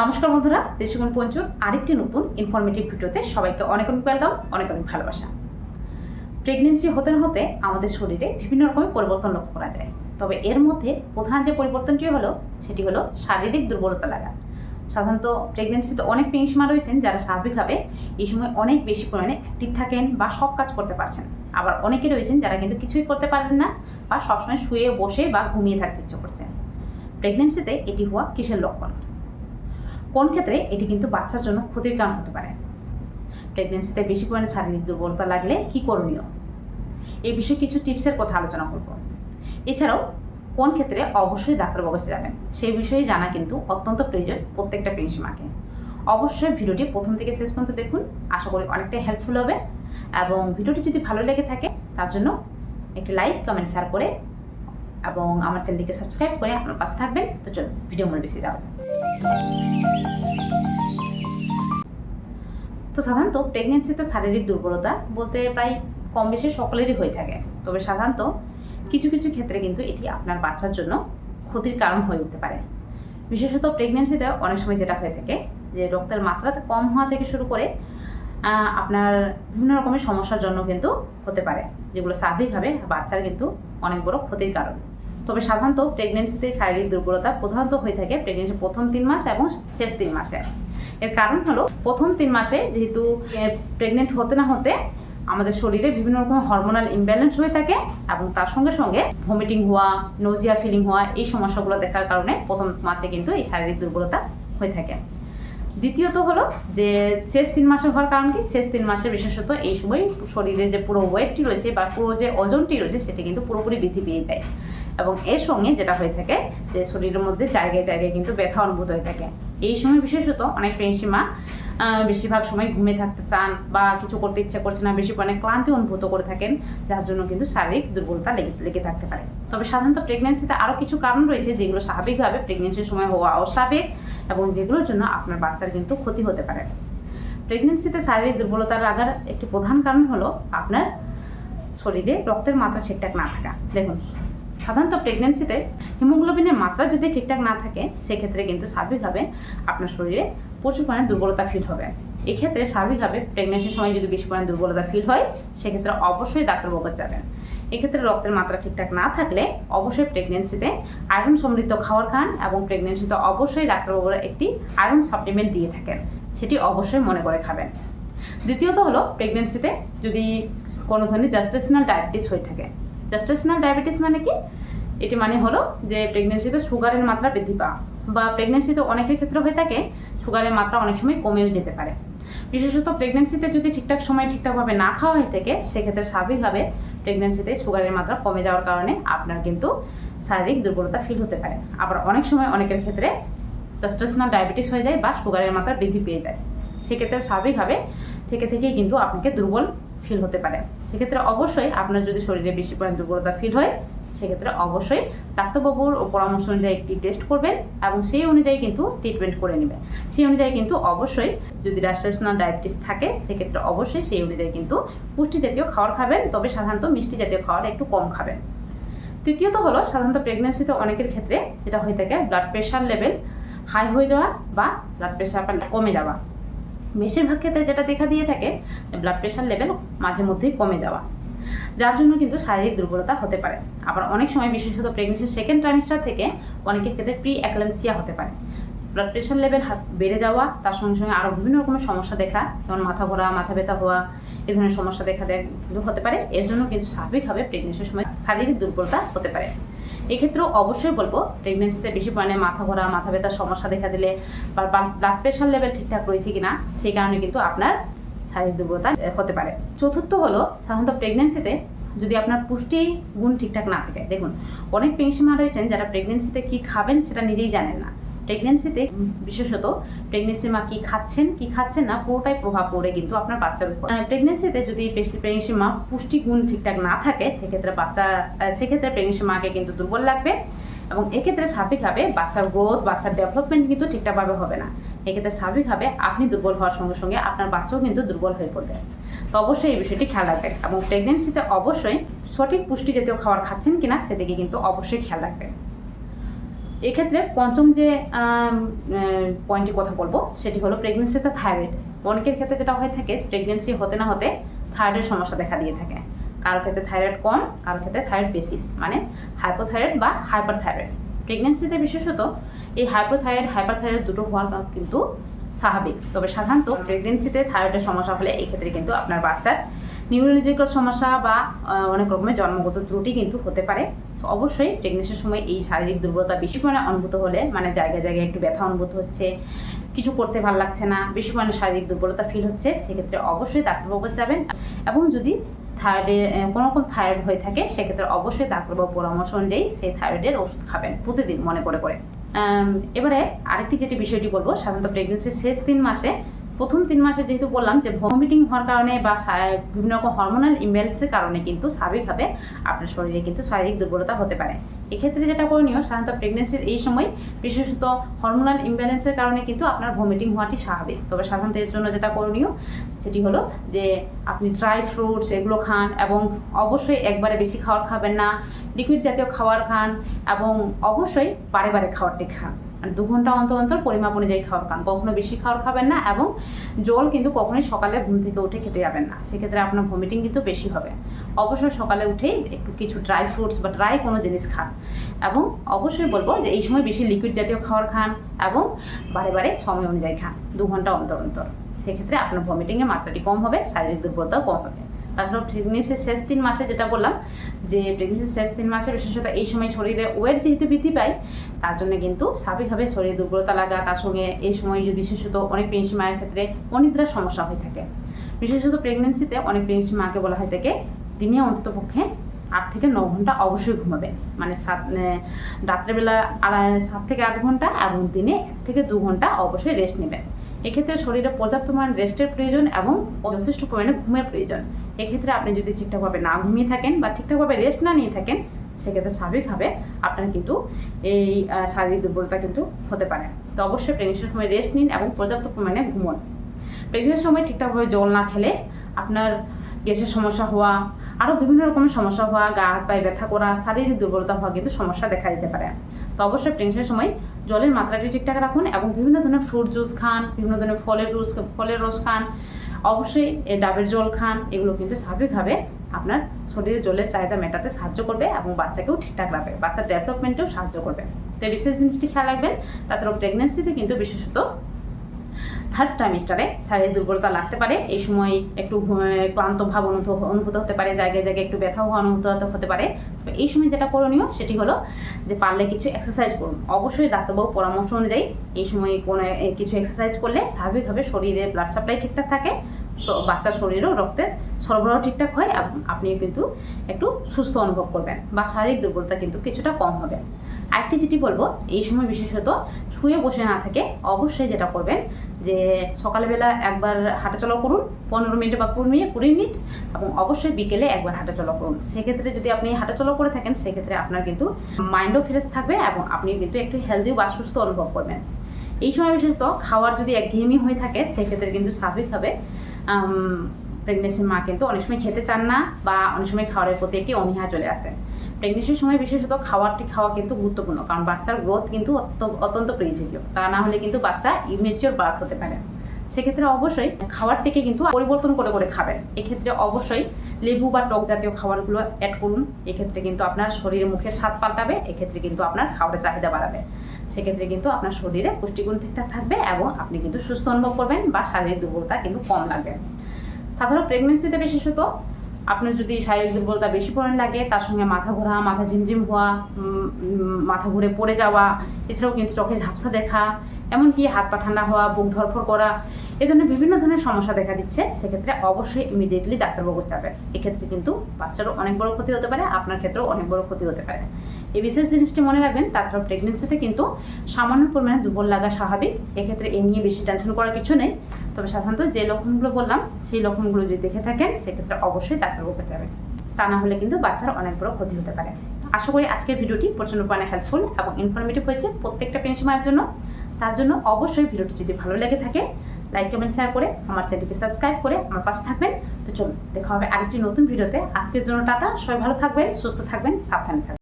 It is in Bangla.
নমস্কার বন্ধুরা, দেশগুণ পঞ্চুর আরেকটি নতুন ইনফরমেটিভ ভিডিওতে সবাইকে অনেক অনেক ওয়েলকাম অনেক অনেক ভালোবাসা। প্রেগনেন্সি হতে না হতে আমাদের শরীরে বিভিন্ন রকমের পরিবর্তন লক্ষ্য করা যায়। তবে এর মধ্যে প্রধান যে পরিবর্তনটি হলো, সেটি হলো শারীরিক দুর্বলতা লাগা। সাধারণত প্রেগনেন্সিতে অনেক পেংসিমা রয়েছেন যারা স্বাভাবিকভাবে এই সময় অনেক বেশি পরিমাণে অ্যাক্টিভ থাকেন বা সব কাজ করতে পারছেন। আবার অনেকে রয়েছেন যারা কিন্তু কিছুই করতে পারেন না বা সবসময় শুয়ে বসে বা ঘুমিয়ে থাকতে ইচ্ছে করছেন। প্রেগনেন্সিতে এটি হওয়া কিসের লক্ষণ? কোন ক্ষেত্রে? এটি কিন্তু বাচ্চার জন্য ক্ষতির কারণ হতে পারে। প্রেগনেন্সিতে বেশি পরিমাণে শারীরিক দুর্বলতা লাগলে কি করণীয়? এই বিষয়ে কিছু টিপসের কথা আলোচনা করব। এছাড়াও, কোন ক্ষেত্রে অবশ্যই ডাক্তারবাবু কাছে যাবেন। সেই বিষয়ে জানা কিন্তু অত্যন্ত প্রয়োজন প্রত্যেকটা প্রেগনেন্সি অবশ্যই ভিডিওটি প্রথম থেকে শেষ পর্যন্ত দেখুন। আশা করি অনেকটাই হেল্পফুল হবে। এবং ভিডিওটি যদি ভালো লেগে থাকে, তার জন্য একটি লাইক কমেন্ট শেয়ার করে এবং আমার চ্যানেলটিকে সাবস্ক্রাইব করে আমার পাশে থাকবেন। তো চলুন, ভিডিও মনে বেশি যাওয়া যাক তো সাধারণত প্রেগনেন্সিতে শারীরিক দুর্বলতা বলতে প্রায় কম বেশি সকলেরই হয়ে থাকে। তবে সাধারণত কিছু কিছু ক্ষেত্রে কিন্তু এটি আপনার বাচ্চার জন্য ক্ষতির কারণ হয়ে উঠতে পারে। বিশেষত প্রেগনেন্সিতে অনেক সময় যেটা হয়ে থাকে যে রক্তের মাত্রা কম হওয়া থেকে শুরু করে আপনার বিভিন্ন রকমের সমস্যার জন্য কিন্তু হতে পারে, যেগুলো স্বাভাবিকভাবে বাচ্চার কিন্তু অনেক বড় ক্ষতির কারণ। তবে সাধারণত প্রেগনেন্সিতে শারীরিক দুর্বলতা প্রধানত হয়ে থাকে প্রেগনেন্সি প্রথম তিন মাস এবং শেষ তিন মাসে। এর কারণ হলো, প্রথম তিন মাসে যেহেতু প্রেগনেন্ট হতে না হতে আমাদের শরীরে বিভিন্ন রকম হরমোনাল ইমব্যালেন্স হয়ে থাকে এবং তার সঙ্গে সঙ্গে ভমিটিং হওয়া নোজিয়া ফিলিং হওয়া এই সমস্যাগুলো দেখার কারণে প্রথম মাসে কিন্তু এই শারীরিক দুর্বলতা হয়ে থাকে। দ্বিতীয়ত হলো যে শেষ তিন মাসে হওয়ার কারণ কি? শেষ তিন মাসে বিশেষত এই সময় শরীরে যে পুরো ওয়েটটি রয়েছে বা পুরো যে ওজনটি রয়েছে সেটি কিন্তু পুরোপুরি বৃদ্ধি পেয়ে যায়। এবং এর সঙ্গে যেটা হয়ে থাকে যে শরীরের মধ্যে জায়গায় জায়গায় কিন্তু ব্যথা অনুভূত হয়ে থাকে। এই সময় বিশেষত অনেক প্রেগনেন্সি মা বেশিরভাগ সময় ঘুমিয়ে থাকতে চান বা কিছু করতে ইচ্ছে করছে না, বেশি পরিমাণে ক্লান্তি অনুভূত করে থাকেন, যার জন্য কিন্তু শারীরিক দুর্বলতা লেগে লেগে থাকতে পারে। তবে সাধারণত প্রেগনেন্সিতে আরও কিছু কারণ রয়েছে যেগুলো স্বাভাবিকভাবে প্রেগনেন্সির সময় হওয়া অস্বাভাবিক এবং যেগুলোর জন্য আপনার বাচ্চার কিন্তু ক্ষতি হতে পারে। প্রেগনেন্সিতে শারীরিক দুর্বলতা লাগার একটি প্রধান কারণ হলো আপনার শরীরে রক্তের মাত্রা ঠিকঠাক না থাকা। দেখুন সাধারণত প্রেগনেন্সিতে হিমোগ্লোবিনের মাত্রা যদি ঠিকঠাক না থাকে, সেক্ষেত্রে কিন্তু স্বাভাবিকভাবে আপনার শরীরে প্রচুর পরিমাণে দুর্বলতা ফিল হবে। এক্ষেত্রে স্বাভাবিকভাবে প্রেগনেন্সির সময় যদি বেশি পরিমাণে দুর্বলতা ফিল হয়, সেক্ষেত্রে অবশ্যই ডাক্তারবাবু কাছে যাবেন। এক্ষেত্রে রক্তের মাত্রা ঠিকঠাক না থাকলে অবশ্যই প্রেগনেন্সিতে আয়রন সমৃদ্ধ খাবার খান এবং প্রেগনেন্সিতে অবশ্যই ডাক্তারবাবুরা একটি আয়রন সাপ্লিমেন্ট দিয়ে থাকেন। সেটি অবশ্যই মনে করে খাবেন। দ্বিতীয়ত হলো প্রেগনেন্সিতে যদি কোনো ধরনের জাস্টেশনাল ডায়াবেটিস হয়ে থাকে জাস্টেশনাল ডায়াবেটিস মানে কি? এটি মানে হলো যে প্রেগনেন্সিতে সুগারের মাত্রা বৃদ্ধি পাওয়া বা প্রেগনেন্সিতে অনেকের ক্ষেত্রে হয়ে থাকে সুগারের মাত্রা অনেক সময় কমেও যেতে পারে। বিশেষত প্রেগনেন্সিতে যদি ঠিকঠাক সময় ঠিকঠাকভাবে না খাওয়া হয়ে থাকে, সেক্ষেত্রে স্বাভাবিকভাবে প্রেগনেন্সিতে সুগারের মাত্রা কমে যাওয়ার কারণে আপনার কিন্তু শারীরিক দুর্বলতা ফিল হতে পারে। আবার অনেক সময় অনেকের ক্ষেত্রে জাস্টেশনাল ডায়াবেটিস হয়ে যায় বা সুগারের মাত্রা বৃদ্ধি পেয়ে যায়। সেক্ষেত্রে স্বাভাবিকভাবে থেকে থেকেই কিন্তু আপনাকে দুর্বল ফিল হতে পারে। সেক্ষেত্রে অবশ্যই আপনার যদি শরীরে বেশি পরিমাণ দুর্বলতা ফিল হয়, সেক্ষেত্রে অবশ্যই ডাক্তারবাবুর পরামর্শ অনুযায়ী একটি টেস্ট করবেন এবং সেই অনুযায়ী কিন্তু ট্রিটমেন্ট করে নেবেন। সেই অনুযায়ী কিন্তু অবশ্যই যদি গ্যাস্ট্রেশনাল ডায়াবেটিস থাকে, সেক্ষেত্রে অবশ্যই সেই অনুযায়ী কিন্তু পুষ্টি জাতীয় খাবার খাবেন, তবে সাধারণত মিষ্টি জাতীয় খাবার একটু কম খাবেন। তৃতীয়ত হলো, সাধারণত প্রেগনেন্সিতে অনেকের ক্ষেত্রে যেটা হয়ে থাকে ব্লাড প্রেশার লেভেল হাই হয়ে যাওয়া বা ব্লাড প্রেশার কমে যাওয়া। বেশিরভাগ ক্ষেত্রে যেটা দেখা দিয়ে থাকে ব্লাড প্রেশার লেভেল মাঝে মধ্যেই কমে যাওয়া। যার জন্য কিন্তু শারীরিক দুর্বলতা হতে পারে। আবার অনেক সময় বিশেষত প্রেগনেন্সির সেকেন্ড ট্রাইমিস্টার থেকে অনেকের ক্ষেত্রে প্রি অ্যাক্লামসিয়া হতে পারে। ব্লাড প্রেশার লেভেল বেড়ে যাওয়া, তার সঙ্গে সঙ্গে আরও বিভিন্ন রকমের সমস্যা দেখা, যেমন মাথা ঘোরা, মাথা ব্যথা হওয়া এই ধরনের সমস্যা দেখা দেয় হতে পারে। এর জন্য কিন্তু স্বাভাবিকভাবে প্রেগনেন্সির সময় শারীরিক দুর্বলতা হতে পারে। এক্ষেত্রেও অবশ্যই বলব প্রেগনেন্সিতে বেশি পরিমাণে মাথা ঘোরা, মাথা ব্যথার সমস্যা দেখা দিলে বা ব্লাড প্রেশার লেভেল ঠিকঠাক রয়েছে কিনা সেই কারণে কিন্তু আপনার শারীরিক দুর্বলতা হতে পারে। চতুর্থ হলো, সাধারণত প্রেগনেন্সিতে যদি আপনার পুষ্টি গুণ ঠিকঠাক না থাকে, দেখুন, অনেক প্রেগনেন্সি রয়েছেন যারা প্রেগনেন্সিতে কি খাবেন সেটা নিজেই জানেন না। প্রেগনেন্সিতে বিশেষত প্রেগনেন্সি মা কি খাচ্ছেন কি খাচ্ছেন না, পুরোটাই প্রভাব পড়ে কিন্তু আপনার বাচ্চার উপর। প্রেগনেন্সিতে যদি প্রেগনেন্সি মা পুষ্টি গুণ ঠিকঠাক না থাকে, সেক্ষেত্রে বাচ্চা সেক্ষেত্রে প্রেগনেন্সি মাকে কিন্তু দুর্বল লাগবে এবং এক্ষেত্রে স্বাভাবিকভাবে বাচ্চার গ্রোথ বাচ্চার ডেভেলপমেন্ট কিন্তু ঠিকঠাকভাবে হবে না। এক্ষেত্রে স্বাভাবিকভাবে আপনি দুর্বল হওয়ার সঙ্গে সঙ্গে আপনার বাচ্চাও কিন্তু দুর্বল হয়ে পড়বে। তো অবশ্যই এই বিষয়টি খেয়াল রাখবেন এবং প্রেগনেন্সিতে অবশ্যই সঠিক পুষ্টি জাতীয় খাবার খাচ্ছেন কিনা, সেদিকে কিন্তু অবশ্যই খেয়াল রাখবেন। এক্ষেত্রে পঞ্চম যে পয়েন্টের কথা বলব সেটি হলো প্রেগনেন্সিতে থাইরয়েড অনেকের ক্ষেত্রে যেটা হয়ে থাকে প্রেগনেন্সি হতে না হতে থাইরয়েডের সমস্যা দেখা দিয়ে থাকে। কারোর ক্ষেত্রে থাইরয়েড কম কারোর ক্ষেত্রে থাইরয়েড বেশি মানে হাইপোথাইরয়েড বা হাইপার থাইরয়েড প্রেগনেন্সিতে বিশেষত এই হাইপোথাইরয়েড হাইপার থাইরয়েড দুটো হওয়ার কিন্তু স্বাভাবিক। তবে সাধারণত প্রেগনেন্সিতে থাইরয়েডের সমস্যা হলে এক্ষেত্রে কিন্তু আপনার বাচ্চার নিউরোলজিক্যাল সমস্যা বা অনেক রকমের জন্মগত ত্রুটি কিন্তু হতে পারে। অবশ্যই প্রেগনেন্সির সময় এই শারীরিক দুর্বলতা বেশি পরিমাণে অনুভূত হলে মানে জায়গায় জায়গায় একটু ব্যথা অনুভূত হচ্ছে, কিছু করতে ভালো লাগছে না, বেশি পরিমাণে শারীরিক দুর্বলতা ফিল হচ্ছে, সেক্ষেত্রে অবশ্যই ডাক্তারবাবু যাবেন। এবং যদি থাইরয়েডে কোনো রকম থাইরয়েড হয়ে থাকে, সেক্ষেত্রে অবশ্যই ডাক্তারবাবু পরামর্শ অনুযায়ী সেই থাইরয়েডের ওষুধ খাবেন, প্রতিদিন মনে করে করে। এবারে আরেকটি যেটি বিষয়টি বলব, সাধারণত প্রেগনেন্সির শেষ তিন মাসে প্রথম তিন মাসে যেহেতু বললাম যে ভমিটিং হওয়ার কারণে বা বিভিন্ন রকম হরমোনাল ইমব্যালেন্সের কারণে কিন্তু স্বাভাবিকভাবে আপনার শরীরে কিন্তু শারীরিক দুর্বলতা হতে পারে। এক্ষেত্রে যেটা করণীয়, সাধারণত প্রেগনেন্সির এই সময় বিশেষত হরমোনাল ইমব্যালেন্সের কারণে কিন্তু আপনার ভমিটিং হওয়াটি স্বাভাবিক। তবে সাধারণত এর জন্য যেটা করণীয়, সেটি হলো যে আপনি ড্রাই ফ্রুটস এগুলো খান এবং অবশ্যই একবারে বেশি খাবার খাবেন না লিকুইড জাতীয় খাবার খান এবং অবশ্যই বারে বারে খাবারটি খান। মানে দু ঘণ্টা অন্তর অন্তর পরিমাপ অনুযায়ী খাবার খান। কখনো বেশি খাবার খাবেন না এবং জল কিন্তু কখনোই সকালে ঘুম থেকে উঠে খেতে যাবেন না। সেক্ষেত্রে আপনার ভমিটিং কিন্তু বেশি হবে। অবশ্যই সকালে উঠেই একটু কিছু ড্রাই ফ্রুটস বা ড্রাই কোনো জিনিস খান। এবং অবশ্যই বলব যে এই সময় বেশি লিকুইড জাতীয় খাবার খান এবং বারে বারে সময় অনুযায়ী খান, দু ঘণ্টা অন্তর অন্তর। সেক্ষেত্রে আপনার ভমিটিংয়ের মাত্রাটি কম হবে, শারীরিক দুর্বলতাও কম হবে। তাছাড়াও প্রেগনেন্সির শেষ তিন মাসে যেটা বললাম, যে প্রেগনেন্সির শেষ তিন মাসে বিশেষত এই সময় শরীরে ওয়েট যেহেতু বৃদ্ধি পায়, তার জন্য কিন্তু স্বাভাবিকভাবে শরীরে দুর্বলতা লাগা, তার সঙ্গে এই সময় বিশেষত অনেক প্রেগনেন্সি মায়ের ক্ষেত্রে অনিদ্রার সমস্যা হয়ে থাকে। বিশেষত প্রেগনেন্সিতে অনেক প্রেগনেন্সি মাকে বলা হয় থাকে দিনে অন্তত পক্ষে আট থেকে ন ঘণ্টা অবশ্যই ঘুমাবে। মানে সাত রাত্রেবেলা আড়াই, সাত থেকে আট ঘণ্টা এবং দিনে এক থেকে দু ঘণ্টা অবশ্যই রেস্ট নেবেন এক্ষেত্রে শরীরে পর্যাপ্ত পরিমাণ রেস্টের প্রয়োজন এবং যথেষ্ট পরিমাণে ঘুমের প্রয়োজন। এক্ষেত্রে আপনি যদি ঠিকঠাকভাবে না ঘুমিয়ে থাকেন বা ঠিকঠাকভাবে রেস্ট না নিয়ে থাকেন, সেক্ষেত্রে স্বাভাবিকভাবে আপনার কিন্তু এই শারীরিক দুর্বলতা কিন্তু হতে পারে। তো অবশ্যই প্রেগনেন্সির সময় রেস্ট নিন এবং পর্যাপ্ত পরিমাণে ঘুমন। প্রেগনেন্সির সময় ঠিকঠাকভাবে জল না খেলে আপনার গ্যাসের সমস্যা হওয়া আরও বিভিন্ন রকমের সমস্যা হওয়া, গা, হাত পায়ে ব্যথা করা, শারীরিক দুর্বলতা হওয়া কিন্তু সমস্যা দেখা দিতে পারে। তো অবশ্যই প্রেগনেন্সির সময় জলের মাত্রাটি ঠিকঠাক রাখুন এবং বিভিন্ন ধরনের ফ্রুট জুস খান, বিভিন্ন ধরনের ফলের জুস ফলের রস খান। অবশ্যই এ ডাবের জল খান, এগুলো কিন্তু স্বাভাবিকভাবে আপনার শরীরে জলের চাহিদা মেটাতে সাহায্য করবে এবং বাচ্চাকেও ঠিকঠাক রাখবে, বাচ্চার ডেভেলপমেন্টেও সাহায্য করবে। তো এই বিশেষ জিনিসটি খেয়াল রাখবেন, তাছাড়াও প্রেগনেন্সিতে কিন্তু বিশেষত থার্ড ট্রাইমিস্টারে শারীরিক দুর্বলতা লাগতে পারে। এই সময় একটু ক্লান্ত ভাব অনুভূত হতে পারে, জায়গায় জায়গায় একটু ব্যথা হওয়া অনুভূত হতে- পারে। এই সময় যেটা করণীয় সেটি হলো যে পারলে কিছু এক্সারসাইজ করুন। অবশ্যই ডাক্তারবাবু পরামর্শ অনুযায়ী এই সময় কোনো কিছু এক্সারসাইজ করলে স্বাভাবিকভাবে শরীরে ব্লাড সাপ্লাই ঠিকঠাক থাকে, তো বাচ্চার শরীরেও রক্তের সরবরাহ ঠিকঠাক হয় আপনিও কিন্তু একটু সুস্থ অনুভব করবেন বা শারীরিক দুর্বলতা কিন্তু কিছুটা কম হবে। আরেকটি যেটি বলব, এই সময় বিশেষত শুয়ে বসে না থেকে অবশ্যই যেটা করবেন যে সকালবেলা একবার হাঁটাচলা করুন, পনেরো মিনিট বা কুড়ি মিনিট কুড়ি মিনিট, এবং অবশ্যই বিকেলে একবার হাঁটাচলা করুন। সেক্ষেত্রে যদি আপনি হাঁটাচলা করে থাকেন, সেক্ষেত্রে আপনার কিন্তু মাইন্ডও ফ্রেশ থাকবে এবং আপনি কিন্তু একটু হেলদি বা সুস্থ অনুভব করবেন। এই সময় বিশেষত খাওয়ার যদি একঘেয়েমি হয়ে থাকে, সেক্ষেত্রে কিন্তু স্বাভাবিকভাবে প্রেগনেন্সির মা কিন্তু অনেক সময় খেতে চান না বা অনেক সময় খাওয়ারের প্রতি একটি অনীহা চলে আসে। প্রেগনেন্সির সময় বিশেষত খাবারটি খাওয়া কিন্তু গুরুত্বপূর্ণ, কারণ বাচ্চার গ্রোথ কিন্তু অত্য- অত্যন্ত প্রয়োজনীয়। তা না হলে কিন্তু বাচ্চা ইমেচিওর বার্থ হতে পারে। সেক্ষেত্রে অবশ্যই খাবারটিকে কিন্তু পরিবর্তন করে করে খাবেন। এক্ষেত্রে অবশ্যই লেবু বা টক জাতীয় খাবারগুলো অ্যাড করুন। এক্ষেত্রে কিন্তু আপনার শরীরে মুখের স্বাদ পাল্টাবে, এক্ষেত্রে কিন্তু আপনার খাবারের চাহিদা বাড়াবে। সেক্ষেত্রে কিন্তু আপনার শরীরে পুষ্টিগুণ ঠিকঠাক থাকবে এবং আপনি কিন্তু সুস্থ অনুভব করবেন বা শারীরিক দুর্বলতা কিন্তু কম লাগবে। তাছাড়াও প্রেগনেন্সিতে বিশেষত আপনার যদি শারীরিক দুর্বলতা বেশি পরিমাণ লাগে, তার সঙ্গে মাথা ঘোরা, মাথা ঝিমঝিম হওয়া মাথা ঘুরে পড়ে যাওয়া, এছাড়াও কিন্তু চোখে ঝাপসা দেখা এমনকি হাত পা ঠান্ডা হওয়া, বুক ধরফর করা এই ধরনের বিভিন্ন ধরনের সমস্যা দেখা দিচ্ছে, সেক্ষেত্রে অবশ্যই ইমিডিয়েটলি ডাক্তারবাবু যাবেন। এক্ষেত্রে কিন্তু বাচ্চারও অনেক বড় ক্ষতি হতে পারে, আপনার ক্ষেত্রেও অনেক বড় ক্ষতি হতে পারে। এই বিশেষ জিনিসটি মনে রাখবেন তাছাড়াও প্রেগনেন্সিতে কিন্তু সামান্য পরিমাণে দুর্বল লাগা স্বাভাবিক, এক্ষেত্রে এই নিয়ে বেশি টেনশন করার কিছু নেই। তবে সাধারণত যে লক্ষণগুলো বললাম, সেই লক্ষণগুলো যদি দেখে থাকেন, সেক্ষেত্রে অবশ্যই ডাক্তারবাবুকে যাবেন। তা না হলে কিন্তু বাচ্চার অনেক বড় ক্ষতি হতে পারে। আশা করি আজকের ভিডিওটি প্রচণ্ড পরিমাণে হেল্পফুল এবং ইনফরমেটিভ হয়েছে প্রত্যেকটা পেনশিমার জন্য। তার জন্য অবশ্যই ভিডিওটি যদি ভালো লেগে থাকে লাইক কমেন্ট শেয়ার করে আমার চ্যানেলটিকে সাবস্ক্রাইব করে আমার পাশে থাকবেন। তো চলুন, দেখা হবে আরেকটি নতুন ভিডিওতে। আজকের জন্য টাটা, সবাই ভালো থাকবেন, সুস্থ থাকবেন, সাবধানে থাকবেন।